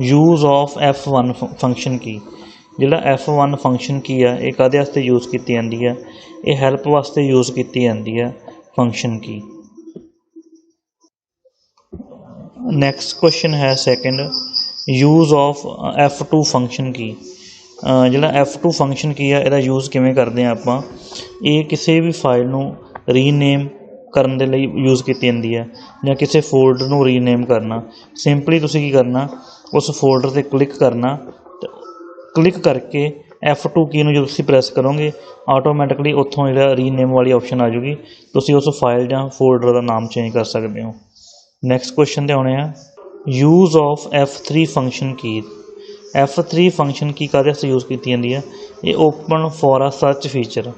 Use of F1 function key ਜਿਹੜਾ F1 function ਕੀ ਆ, ਇਹ ਕਾਹਦੇ ਵਾਸਤੇ ਯੂਜ਼ ਕੀਤੀ ਜਾਂਦੀ ਆ? ਇਹ ਹੈਲਪ ਵਾਸਤੇ ਯੂਜ਼ ਕੀਤੀ ਜਾਂਦੀ ਆ ਫੰਕਸ਼ਨ ਕੀ ਨੈਕਸਟ ਕੁਐਸਚਨ ਹੈ second use of F2 function key ਅਹ ਜਿਹੜਾ F2 ਫੰਕਸ਼ਨ ਕੀ ਆ, ਇਹਦਾ ਯੂਜ਼ ਕਿਵੇਂ ਕਰਦੇ ਆ ਆਪਾਂ? ਇਹ ਕਿਸੇ ਵੀ ਫਾਈਲ ਨੂੰ ਰੀਨੇਮ ਕਰਨ ਦੇ ਲਈ ਯੂਜ਼ ਕੀਤੀ ਜਾਂਦੀ ਹੈ ਜਾਂ ਕਿਸੇ ਫੋਲਡਰ ਨੂੰ ਰੀਨੇਮ ਕਰਨਾ। ਸਿੰਪਲੀ ਤੁਸੀਂ ਕੀ ਕਰਨਾ? ਉਸ ਫੋਲਡਰ ਤੇ ਕਲਿੱਕ ਕਰਨਾ ਕਲਿੱਕ ਕਰਕੇ F2 ਕੀ ਨੂੰ ਜਦੋਂ ਤੁਸੀਂ ਪ੍ਰੈਸ ਕਰੋਗੇ ਆਟੋਮੈਟਿਕਲੀ ਉੱਥੋਂ ਜਿਹੜਾ ਰੀਨੇਮ ਵਾਲੀ ਆਪਸ਼ਨ ਆ ਜੂਗੀ ਤੁਸੀਂ ਉਸ ਫਾਈਲ ਜਾਂ ਫੋਲਡਰ ਦਾ ਨਾਮ ਚੇਂਜ ਕਰ ਸਕਦੇ ਹੋ। ਨੈਕਸਟ ਕੁਐਸਚਨ ਤੇ ਆਉਣੇ ਆ। Use of F3 function key F3 function key ਕਾਹਦੇ ਵਾਸਤੇ ਯੂਜ਼ ਕੀਤੀ ਜਾਂਦੀ ਹੈ ਇਹ ਓਪਨ ਫॉर ਆ ਸਰਚ ਫੀਚਰ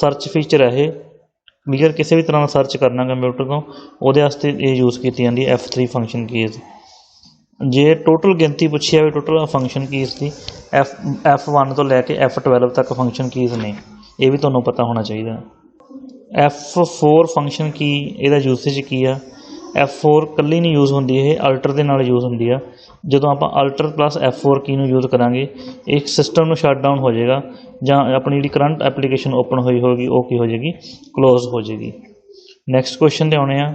ਸਰਚ ਫੀਚਰ ਹੈ ਇਹ। ਕਲੀਅਰ ਕਿਸੇ ਵੀ ਤਰ੍ਹਾਂ ਦਾ ਸਰਚ ਕਰਨਾ ਕੰਪਿਊਟਰ ਤੋਂ, ਉਹਦੇ ਵਾਸਤੇ ਇਹ ਯੂਜ਼ ਕੀਤੀ ਜਾਂਦੀ ਹੈ F3 ਫੰਕਸ਼ਨ ਕੀਜ਼ ਜੇ ਟੋਟਲ ਗਿਣਤੀ ਪੁੱਛੀ ਜਾਵੇ ਟੋਟਲ ਫੰਕਸ਼ਨ ਕੀਜ਼ ਦੀ, F F1 ਤੋਂ ਲੈ ਕੇ F12 ਤੱਕ ਫੰਕਸ਼ਨ ਕੀਜ਼ ਨੇ, ਇਹ ਵੀ ਤੁਹਾਨੂੰ ਪਤਾ ਹੋਣਾ ਚਾਹੀਦਾ। F4 ਫੰਕਸ਼ਨ ਕੀ ਇਹਦਾ ਯੂਸੇਜ ਕੀ ਆ? F4 ਕੱਲੀ ਨਹੀਂ ਯੂਜ਼ ਹੁੰਦੀ, ਇਹ ਅਲਟਰ ਦੇ ਨਾਲ ਯੂਜ਼ ਹੁੰਦੀ ਆ। ਜਦੋਂ ਆਪਾਂ ਅਲਟਰ ਪਲੱਸ F4 ਕੀ ਨੂੰ ਯੂਜ਼ ਕਰਾਂਗੇ, ਇੱਕ ਸਿਸਟਮ ਨੂੰ ਸ਼ਟ ਡਾਊਨ ਹੋ ਜਾਏਗਾ, ਜਾਂ ਆਪਣੀ ਜਿਹੜੀ ਕਰੰਟ ਐਪਲੀਕੇਸ਼ਨ ਓਪਨ ਹੋਈ ਹੋਗੀ ਉਹ ਕੀ ਹੋ ਜਾਏਗੀ? ਕਲੋਜ਼ ਹੋ ਜਾਏਗੀ। ਨੈਕਸਟ ਕੁਐਸਚਨ ਤੇ ਆਉਣੇ ਆ।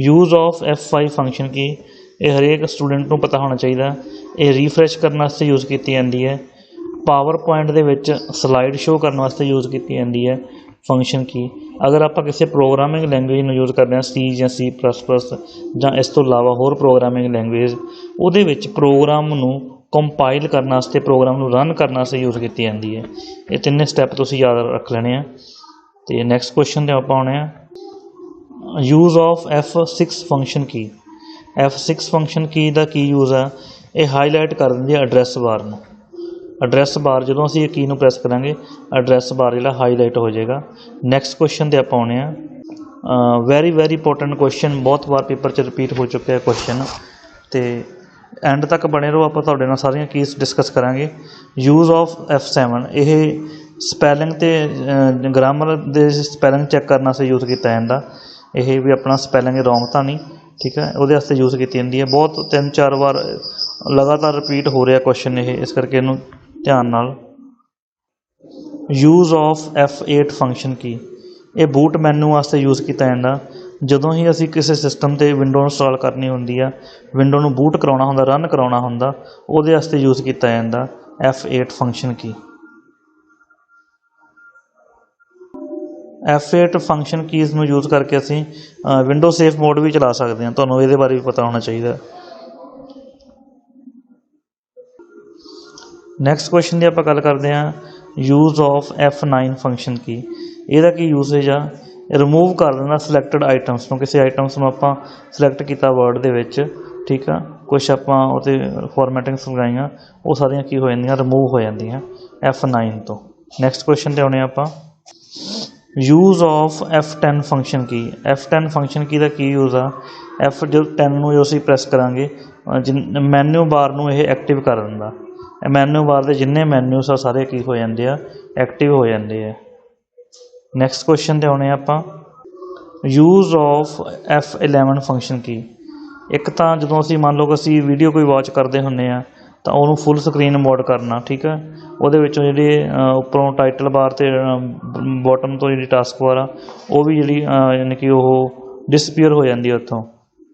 Use of F5 function key ਇਹ ਹਰੇਕ ਸਟੂਡੈਂਟ ਨੂੰ ਪਤਾ ਹੋਣਾ ਚਾਹੀਦਾ। ਇਹ ਰੀਫਰੈਸ਼ ਕਰਨ ਵਾਸਤੇ ਯੂਜ਼ ਕੀਤੀ ਜਾਂਦੀ ਹੈ। ਪਾਵਰ ਪੁਆਇੰਟ ਦੇ ਵਿੱਚ ਸਲਾਈਡ ਸ਼ੋ ਕਰਨ ਵਾਸਤੇ ਯੂਜ਼ ਕੀਤੀ ਜਾਂਦੀ ਹੈ। ਫੰਕਸ਼ਨ ਕੀ ਅਗਰ ਆਪਾਂ ਕਿਸੇ ਪ੍ਰੋਗਰਾਮਿੰਗ ਲੈਂਗੁਏਜ ਨੂੰ ਯੂਜ਼ ਕਰਦੇ ਹਾਂ ਸੀ ਜਾਂ ਸੀ ਪਲੱਸ ਪਲੱਸ ਜਾਂ ਇਸ ਤੋਂ ਇਲਾਵਾ ਹੋਰ ਪ੍ਰੋਗਰਾਮਿੰਗ ਲੈਂਗੁਏਜ ਉਹਦੇ ਵਿੱਚ ਪ੍ਰੋਗਰਾਮ ਨੂੰ ਕੰਪਾਈਲ ਕਰਨ ਵਾਸਤੇ ਪ੍ਰੋਗਰਾਮ ਨੂੰ ਰਨ ਕਰਨ ਵਾਸਤੇ ਯੂਜ਼ ਕੀਤੀ ਜਾਂਦੀ ਹੈ। ਇਹ ਤਿੰਨੇ ਸਟੈਪ ਤੁਸੀਂ ਯਾਦ ਰੱਖ ਲੈਣੇ ਆ। ਤੇ ਨੈਕਸਟ ਕੁਐਸਚਨ ਤੇ ਆਪਾਂ ਆਉਣੇ ਆ। Use of F6 function key F6 function key ਦਾ ਕੀ ਯੂਜ਼ ਆ। ਇਹ ਹਾਈਲਾਈਟ ਕਰ ਦਿੰਦੀ ਹੈ ਐਡਰੈਸ ਬਾਰ ਨੂੰ। ਐਡਰੈਸ ਬਾਰ ਜਦੋਂ ਅਸੀਂ ਇਹ ਕੀ ਨੂੰ ਪ੍ਰੈਸ ਕਰਾਂਗੇ ਐਡਰੈਸ ਬਾਰ ਜਿਹੜਾ ਹਾਈਲਾਈਟ ਹੋ ਜਾਏਗਾ। ਨੈਕਸਟ ਕੁਐਸਚਨ ਤੇ ਆਪਾਂ ਆਉਣੇ ਆ। ਵੈਰੀ ਵੈਰੀ ਇੰਪੋਰਟੈਂਟ ਕੁਐਸਚਨ ਬਹੁਤ ਵਾਰ ਪੇਪਰ 'ਚ ਰਿਪੀਟ ਹੋ ਚੁੱਕਿਆ ਕੁਐਸਚਨ ਤੇ ਐਂਡ ਤੱਕ ਬਣੇ ਰਹੋ, ਆਪਾਂ ਤੁਹਾਡੇ ਨਾਲ ਸਾਰੀਆਂ ਕੀਸ ਡਿਸਕਸ ਕਰਾਂਗੇ। ਯੂਜ਼ ਆਫ F7 ਇਹ ਸਪੈਲਿੰਗ ਤੇ ਗ੍ਰਾਮਰ ਦੇ ਸਪੈਲਿੰਗ ਚੈੱਕ ਕਰਨਾ ਵਾਸਤੇ ਯੂਜ਼ ਕੀਤਾ ਜਾਂਦਾ ਇਹ ਵੀ ਆਪਣਾ ਸਪੈਲਿੰਗ ਰੋਂਗ ਤਾਂ ਨਹੀਂ। ਠੀਕ ਹੈ, ਉਹਦੇ ਵਾਸਤੇ ਯੂਜ਼ ਕੀਤੀ ਜਾਂਦੀ ਹੈ। ਬਹੁਤ ਤਿੰਨ ਚਾਰ ਵਾਰ ਲਗਾਤਾਰ ਰਿਪੀਟ ਹੋ ਰਿਹਾ ਕੁਐਸਚਨ ਇਹ, ਇਸ ਕਰਕੇ ਇਹਨੂੰ ਧਿਆਨ ਨਾਲ। Use of F8 function key? ਇਹ ਬੂਟ ਮੈਨੂ ਵਾਸਤੇ ਯੂਜ਼ ਕੀਤਾ ਜਾਂਦਾ। ਜਦੋਂ ਹੀ ਅਸੀਂ ਕਿਸੇ ਸਿਸਟਮ ਤੇ ਵਿੰਡੋ ਇੰਸਟਾਲ ਕਰਨੀ ਹੁੰਦੀ ਆ ਵਿੰਡੋ ਨੂੰ ਬੂਟ ਕਰਾਉਣਾ ਹੁੰਦਾ ਰਨ ਕਰਾਉਣਾ ਹੁੰਦਾ, ਉਹਦੇ ਵਾਸਤੇ ਯੂਜ਼ ਕੀਤਾ ਜਾਂਦਾ। F8 function key? F8 function keys ਨੂੰ ਯੂਜ਼ ਕਰਕੇ ਅਸੀਂ ਵਿੰਡੋ ਸੇਫ ਮੋਡ ਵੀ ਚਲਾ ਸਕਦੇ ਹਾਂ। ਤੁਹਾਨੂੰ ਇਹਦੇ ਬਾਰੇ ਵੀ ਪਤਾ ਹੋਣਾ ਚਾਹੀਦਾ। ਨੈਕਸਟ ਕੁਐਸਚਨ ਦੀ ਆਪਾਂ ਗੱਲ ਕਰਦੇ ਹਾਂ ਯੂਜ਼ ਆਫ F9 ਫੰਕਸ਼ਨ ਕੀ ਇਹਦਾ ਕੀ ਯੂਸੇਜ ਆ? ਰਿਮੂਵ ਕਰ ਦਿੰਦਾ ਸਿਲੈਕਟਡ ਆਈਟਮਸ ਨੂੰ। ਕਿਸੇ ਆਈਟਮਸ ਨੂੰ ਆਪਾਂ ਸਿਲੈਕਟ ਕੀਤਾ ਵਰਡ ਦੇ ਵਿੱਚ, ਠੀਕ ਆ? ਕੁਝ ਆਪਾਂ ਉਹਤੇ ਫਾਰਮੈਟਿੰਗਸ ਲਗਾਈਆਂ ਉਹ ਸਾਰੀਆਂ ਕੀ ਹੋ ਜਾਂਦੀਆਂ ਰਿਮੂਵ ਹੋ ਜਾਂਦੀਆਂ F9 ਤੋਂ। ਨੈਕਸਟ ਕੁਐਸਚਨ ਤੇ ਆਉਣੇ ਆਪਾਂ। Use of F10 function key F10 function key ਦਾ ਕੀ ਯੂਜ਼ ਆ? F ਜੋ 10 ਨੂੰ ਜੋ ਅਸੀਂ ਪ੍ਰੈਸ ਕਰਾਂਗੇ ਮੈਨੂ ਬਾਰ ਨੂੰ ਇਹ ਐਕਟਿਵ ਕਰ ਦਿੰਦਾ। ਮੈਨੂ ਬਾਰ ਦੇ ਜਿੰਨੇ ਮੈਨੂਸ ਆ, ਸਾਰੇ ਕੀ ਹੋ ਜਾਂਦੇ ਆ? ਐਕਟਿਵ ਹੋ ਜਾਂਦੇ ਆ। ਨੈਕਸਟ ਕੁਐਸਚਨ ਤੇ ਆਉਣੇ ਆਪਾਂ। ਯੂਜ਼ ਆਫ F11 ਫੰਕਸ਼ਨ ਕੀ ਇੱਕ ਤਾਂ ਜਦੋਂ ਅਸੀਂ ਮੰਨ ਲਓ ਕਿ ਅਸੀਂ ਵੀਡੀਓ ਕੋਈ ਵਾਚ ਕਰਦੇ ਹੁੰਨੇ ਆ ਤਾਂ ਉਹਨੂੰ ਫੁੱਲ ਸਕਰੀਨ ਮੋਡ ਕਰਨਾ, ਠੀਕ ਹੈ? ਉਹਦੇ ਵਿੱਚੋਂ ਜਿਹੜੇ ਉੱਪਰੋਂ ਟਾਈਟਲ ਬਾਰ ਤੇ ਬੋਟਮ ਤੋਂ ਜਿਹੜੀ ਟਾਸਕ ਬਾਰ ਆ, ਉਹ ਵੀ ਜਿਹੜੀ ਯਾਨੀ ਕਿ ਉਹ ਡਿਸਪੀਅਰ ਹੋ ਜਾਂਦੀ ਹੈ ਉੱਥੋਂ,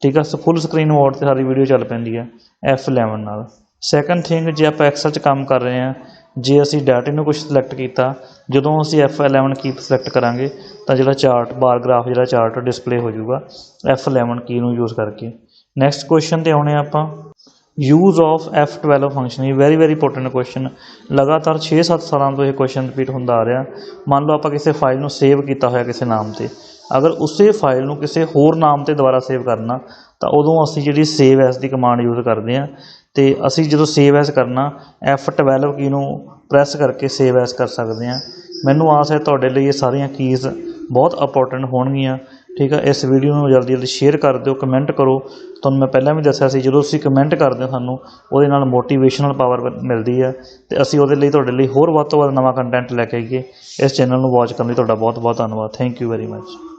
ਠੀਕ ਹੈ? ਫੁੱਲ ਸਕਰੀਨ ਮੋਡ ਤੇ ਸਾਰੀ ਵੀਡੀਓ ਚੱਲ ਪੈਂਦੀ ਹੈ F11 ਨਾਲ। ਸੈਕੰਡ ਥਿੰਗ ਜੇ ਆਪਾਂ ਐਕਸਲ 'ਚ ਕੰਮ ਕਰ ਰਹੇ ਹਾਂ ਜੇ ਅਸੀਂ ਡਾਟੇ ਨੂੰ ਕੁਝ ਸਿਲੈਕਟ ਕੀਤਾ, ਜਦੋਂ ਅਸੀਂ F11 ਕੀ ਸਿਲੈਕਟ ਕਰਾਂਗੇ, ਤਾਂ ਜਿਹੜਾ ਚਾਰਟ ਬਾਰ ਗ੍ਰਾਫ ਜਿਹੜਾ ਚਾਰਟ ਡਿਸਪਲੇ ਹੋ ਜਾਊਗਾ, F11 ਕੀ ਨੂੰ ਯੂਜ਼ ਕਰਕੇ। ਨੈਕਸਟ ਕੁਐਸਚਨ ਤੇ ਆਉਣੇ ਆਪਾਂ। ਯੂਜ਼ ਆਫ F12 ਫੰਕਸ਼ਨ ਇਹ ਵੈਰੀ ਵੈਰੀ ਇੰਪੋਰਟੈਂਟ ਕੁਐਸਚਨ ਲਗਾਤਾਰ 6-7 ਸਾਲਾਂ ਤੋਂ ਇਹ ਕੁਐਸਚਨ ਰਿਪੀਟ ਹੁੰਦਾ ਆ ਰਿਹਾ। ਮੰਨ ਲਓ ਆਪਾਂ ਕਿਸੇ ਫਾਈਲ ਨੂੰ ਸੇਵ ਕੀਤਾ ਹੋਇਆ ਕਿਸੇ ਨਾਮ ਤੇ। ਅਗਰ ਉਸੇ ਫਾਈਲ ਨੂੰ ਕਿਸੇ ਹੋਰ ਨਾਮ ਤੇ ਦੁਬਾਰਾ ਸੇਵ ਕਰਨਾ, ਤਾਂ ਉਦੋਂ ਅਸੀਂ ਜਿਹੜੀ ਸੇਵ ਐਸ ਦੀ ਕਮਾਂਡ ਯੂਜ਼ ਕਰਦੇ ਹਾਂ। ਤੇ ਅਸੀਂ ਜਦੋਂ ਸੇਵ ਐਸ ਕਰਨਾ F12 ਕੀ ਨੂੰ ਪ੍ਰੈਸ ਕਰਕੇ ਸੇਵ ਐਸ ਕਰ ਸਕਦੇ ਹਾਂ। ਮੈਨੂੰ ਆਸ ਹੈ ਤੁਹਾਡੇ ਲਈ ਇਹ ਸਾਰੀਆਂ ਕੀਜ਼ ਬਹੁਤ ਇੰਪੋਰਟੈਂਟ ਹੋਣਗੀਆਂ। ਠੀਕ ਆ? ਇਸ ਵੀਡੀਓ ਨੂੰ ਜਲਦੀ ਜਲਦੀ ਸ਼ੇਅਰ ਕਰ ਦਿਓ ਕਮੈਂਟ ਕਰੋ। ਤੁਹਾਨੂੰ ਮੈਂ ਪਹਿਲਾਂ ਵੀ ਦੱਸਿਆ ਸੀ, ਜਦੋਂ ਤੁਸੀਂ ਕਮੈਂਟ ਕਰਦੇ ਹੋ ਸਾਨੂੰ, ਉਹਦੇ ਨਾਲ ਮੋਟੀਵੇਸ਼ਨਲ ਪਾਵਰ ਮਿਲਦੀ ਹੈ ਤੇ ਅਸੀਂ ਉਹਦੇ ਲਈ ਤੁਹਾਡੇ ਲਈ ਹੋਰ ਵੱਧ ਤੋਂ ਵੱਧ ਨਵਾਂ ਕੰਟੈਂਟ ਲੈ ਕੇ ਆਈਏ। ਇਸ ਚੈਨਲ ਨੂੰ ਵਾਚ ਕਰਨ ਲਈ ਤੁਹਾਡਾ ਬਹੁਤ ਬਹੁਤ ਧੰਨਵਾਦ। Thank you very much